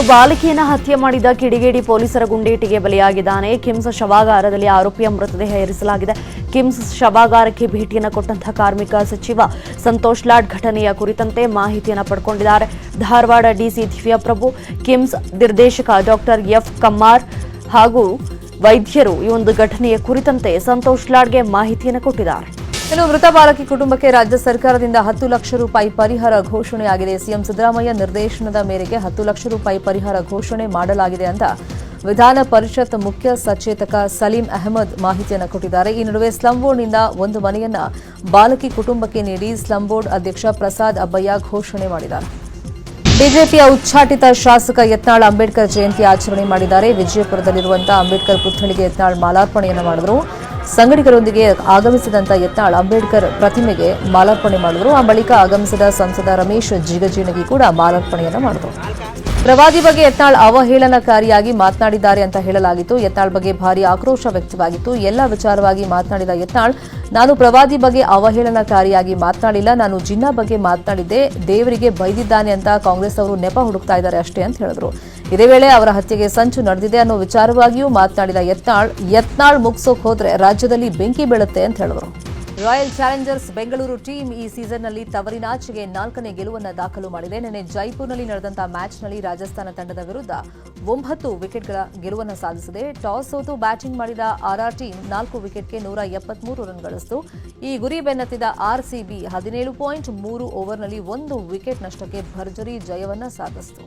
ಇನ್ನು ಬಾಲಕಿಯನ್ನು ಹತ್ಯೆ ಮಾಡಿದ ಕಿಡಿಗೇಡಿ ಪೊಲೀಸರ ಗುಂಡೇಟಿಗೆ ಬಲಿಯಾಗಿದ್ದಾನೆ. ಕಿಮ್ಸ್ ಶವಾಗಾರದಲ್ಲಿ ಆರೋಪಿಯ ಮೃತದೇಹ ಇರಿಸಲಾಗಿದೆ ಕಿಮ್ಸ್ ಶವಾಗಾರಕ್ಕೆ ಭೇಟಿಯನ್ನು ಕೊಟ್ಟಂತಹ ಕಾರ್ಮಿಕ ಸಚಿವ ಸಂತೋಷ್ ಲಾಡ್ ಘಟನೆಯ ಕುರಿತಂತೆ ಮಾಹಿತಿಯನ್ನು ಪಡ್ಕೊಂಡಿದ್ದಾರೆ. ಧಾರವಾಡ ಡಿಸಿ ದಿವ್ಯಪ್ರಭು, ಕಿಮ್ಸ್ ನಿರ್ದೇಶಕ ಡಾಕ್ಟರ್ ಎಫ್ ಕಮ್ಮಾರ್ ಹಾಗೂ ವೈದ್ಯರು ಈ ಒಂದು ಘಟನೆಯ ಕುರಿತಂತೆ ಸಂತೋಷ್ ಲಾಡ್ಗೆ ಮಾಹಿತಿಯನ್ನು ಕೊಟ್ಟಿದ್ದಾರೆ. ಇನ್ನು ಮೃತ ಬಾಲಕಿ ಕುಟುಂಬಕ್ಕೆ ರಾಜ್ಯ ಸರ್ಕಾರದಿಂದ ಹತ್ತು ಲಕ್ಷ ರೂಪಾಯಿ ಪರಿಹಾರ ಘೋಷಣೆಯಾಗಿದೆ. ಸಿಎಂ ಸಿದ್ದರಾಮಯ್ಯ ನಿರ್ದೇಶನದ ಮೇರೆಗೆ ಹತ್ತು ಲಕ್ಷ ರೂಪಾಯಿ ಪರಿಹಾರ ಘೋಷಣೆ ಮಾಡಲಾಗಿದೆ ಅಂತ ವಿಧಾನ ಪರಿಷತ್ ಮುಖ್ಯ ಸಚೇತಕ ಸಲೀಂ ಅಹಮದ್ ಮಾಹಿತಿಯನ್ನು ಕೊಟ್ಟಿದ್ದಾರೆ. ಈ ನಡುವೆ ಸ್ಲಂ ಬೋರ್ಡ್ನಿಂದ ಒಂದು ಮನೆಯನ್ನ ಬಾಲಕಿ ಕುಟುಂಬಕ್ಕೆ ನೀಡಿ ಸ್ಲಂ ಬೋರ್ಡ್ ಅಧ್ಯಕ್ಷ ಪ್ರಸಾದ್ ಅಬ್ಬಯ್ಯ ಘೋಷಣೆ ಮಾಡಿದ್ದಾರೆ. ಬಿಜೆಪಿಯ ಉಚ್ಚಾಟಿತ ಶಾಸಕ ಯತ್ನಾಳ್ ಅಂಬೇಡ್ಕರ್ ಜಯಂತಿ ಆಚರಣೆ ಮಾಡಿದ್ದಾರೆ. ವಿಜಯಪುರದಲ್ಲಿರುವಂತಹ ಅಂಬೇಡ್ಕರ್ ಪುತ್ಥಳಿಗೆ ಯತ್ನಾಳ್ ಮಾಲಾರ್ಪಣೆಯನ್ನು ಮಾಡಿದರು. ಸಂಗಡಿಗರೊಂದಿಗೆ ಆಗಮಿಸಿದಂತ ಯತ್ನಾಳ್ ಅಂಬೇಡ್ಕರ್ ಪ್ರತಿಮೆಗೆ ಮಾಲಾರ್ಪಣೆ ಮಾಡಿದರು ಆ ಬಳಿಕ ಆಗಮಿಸಿದ ಸಂಸದ ರಮೇಶ್ ಜಿಗಜಿಣಗಿ ಕೂಡ ಮಾಲಾರ್ಪಣೆಯನ್ನು ಮಾಡಿದರು. ಪ್ರವಾದಿ ಬಗ್ಗೆ ಯತ್ನಾಳ್ ಅವಹೇಳನಕಾರಿಯಾಗಿ ಮಾತನಾಡಿದ್ದಾರೆ ಅಂತ ಹೇಳಲಾಗಿತ್ತು. ಯತ್ನಾಳ್ ಬಗ್ಗೆ ಭಾರಿ ಆಕ್ರೋಶ ವ್ಯಕ್ತವಾಗಿತ್ತು. ಎಲ್ಲ ವಿಚಾರವಾಗಿ ಮಾತನಾಡಿದ ಯತ್ನಾಳ್, ನಾನು ಪ್ರವಾದಿ ಬಗ್ಗೆ ಅವಹೇಳನಕಾರಿಯಾಗಿ ಮಾತನಾಡಿಲ್ಲ. ನಾನು ಜಿನ್ನಾ ಬಗ್ಗೆ ಮಾತನಾಡಿದ್ದೆ. ದೇವರಿಗೆ ಬೈದಿದ್ದಾನೆ ಅಂತ ಕಾಂಗ್ರೆಸ್ ಅವರು ನೆಪ ಹುಡುಕ್ತಾ ಇದ್ದಾರೆ ಅಷ್ಟೇ ಅಂತ ಹೇಳಿದ್ರು. ಇದೇ ವೇಳೆ ಅವರ ಹತ್ಯೆಗೆ ಸಂಚು ನಡೆದಿದೆ ಅನ್ನೋ ವಿಚಾರವಾಗಿಯೂ ಮಾತನಾಡಿದ ಯತ್ನಾಳ್ ಯತ್ನಾಳ್ ಮುಗಿಸೋಕ್ ಹೋದ್ರೆ ರಾಜ್ಯದಲ್ಲಿ ಬೆಂಕಿ ಬೀಳುತ್ತೆ ಅಂತ ಹೇಳಿದರು ರಾಯಲ್ ಚಾಲೆಂಜರ್ಸ್ ಬೆಂಗಳೂರು ಟೀಮ್ ಈ ಸೀಸನ್ನಲ್ಲಿ ತವರಿನಾಚೆಗೆ ನಾಲ್ಕನೇ ಗೆಲುವನ್ನು ದಾಖಲು ಮಾಡಿದೆ. ನಿನ್ನೆ ಜೈಪುರ್ನಲ್ಲಿ ನಡೆದಂತಹ ಮ್ಯಾಚ್ನಲ್ಲಿ ರಾಜಸ್ಥಾನ ತಂಡದ ವಿರುದ್ಧ ಒಂಬತ್ತು ವಿಕೆಟ್ಗಳ ಗೆಲುವನ್ನು ಸಾಧಿಸಿದೆ. ಟಾಸ್ ಸೋತು ಬ್ಯಾಟಿಂಗ್ ಮಾಡಿದ ಆರ್ಆರ್ ಟೀಮ್ ನಾಲ್ಕು ವಿಕೆಟ್ಗೆ ನೂರ ಎಪ್ಪತ್ಮೂರು ರನ್ ಗಳಿಸಿತು ಈ ಗುರಿ ಬೆನ್ನತ್ತಿದ ಆರ್ಸಿಬಿ ಹದಿನೇಳು ಪಾಯಿಂಟ್ ಮೂರು ಓವರ್ನಲ್ಲಿ ಒಂದು ವಿಕೆಟ್ ನಷ್ಟಕ್ಕೆ ಭರ್ಜರಿ ಜಯವನ್ನು ಸಾಧಿಸಿತು.